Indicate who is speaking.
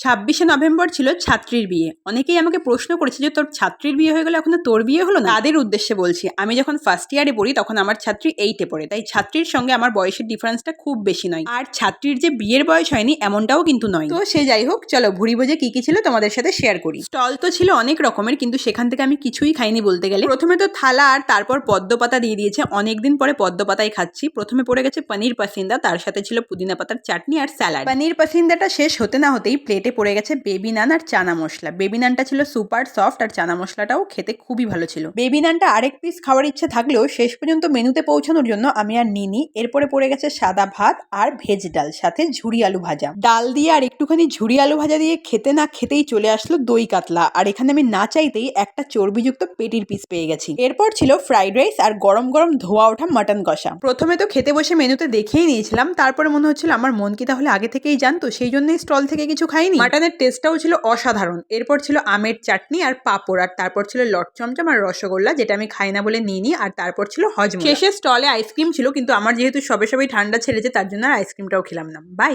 Speaker 1: ছাব্বিশে নভেম্বর ছিল ছাত্রীর বিয়ে। অনেকেই আমাকে প্রশ্ন করেছে যে, তোর ছাত্রীর বিয়ে হয়ে গেল এখনও তোর বিয়ে হলো না? তাদের উদ্দেশ্যে বলছি, আমি যখন ফার্স্ট ইয়ারে পড়ি, তখন আমার ছাত্রী এইটে পড়ে। তাই ছাত্রীর সঙ্গে আমার বয়সের ডিফারেন্সটা খুব বেশি নয়। আর ছাত্রীর যে বিয়ের বয়স হয়নি, এমনটাও কিন্তু নয়। তো সে যাই হোক, চলো ভুড়ি বোঝে কি কি ছিল তোমাদের সাথে শেয়ার করি। স্টল তো ছিল অনেক রকমের, কিন্তু সেখান থেকে আমি কিছুই খাইনি বলতে গেলে। প্রথমে তো থালা আর তারপর পদ্ম পাতা দিয়ে দিয়েছে। অনেকদিন পরে পদ্ম পাতাই খাচ্ছি। প্রথমে পড়ে গেছে পনির পাসিন্দা, তার সাথে ছিল পুদিনা পাতার চাটনি আর স্যালাড। পনির পাসিন্দাটা শেষ হতে না হতেই প্লেটে পড়ে গেছে বেবি নান আর চানা মশলা। বেবি নানটা ছিল সুপার সফট আর চানা মশলাটাও খেতে খুবই ভালো ছিল। বেবি নানটা আরেক পিস খাওয়ার ইচ্ছে থাকলেও শেষ পর্যন্ত মেনুতে পৌঁছানোর জন্য আমি আর নিনি এরপরে পড়ে গেছে সাদা ভাত আর ভেজ ডাল, সাথে ঝুড়ি আলু ভাজা। ডাল দিয়ে আর একটুখানি ঝুড়ি আলু ভাজা দিয়ে খেতে না খেতেই চলে আসলো দই কাতলা। আর এখানে আমি না চাইতেই একটা চর্বিযুক্ত পেটির পিস পেয়ে গেছি। এরপর ছিল ফ্রাইড রাইস আর গরম গরম ধোয়া ওঠা মাটন কষা। প্রথমে তো খেতে বসে মেনুতে দেখেই নিয়েছিলাম। তারপরে মনে হচ্ছিল, আমার মন কি তাহলে আগে থেকেই জানতো? সেই জন্যই স্টল থেকে কিছু খাইনি। মাটনের টেস্টটাও ছিল অসাধারণ। এরপর ছিল আমের চাটনি আর পাঁপড় আর তারপর ছিল লট চমচম আর রসগোল্লা যেটা আমি খাই না বলে নিয়ে নিই আর তারপর ছিল হজম শেষে স্টলে আইসক্রিম ছিল কিন্তু আমার যেহেতু সবে সবেই ঠান্ডা ছেড়েছে তার জন্য আর আইসক্রিমটাও খেলাম না। বাই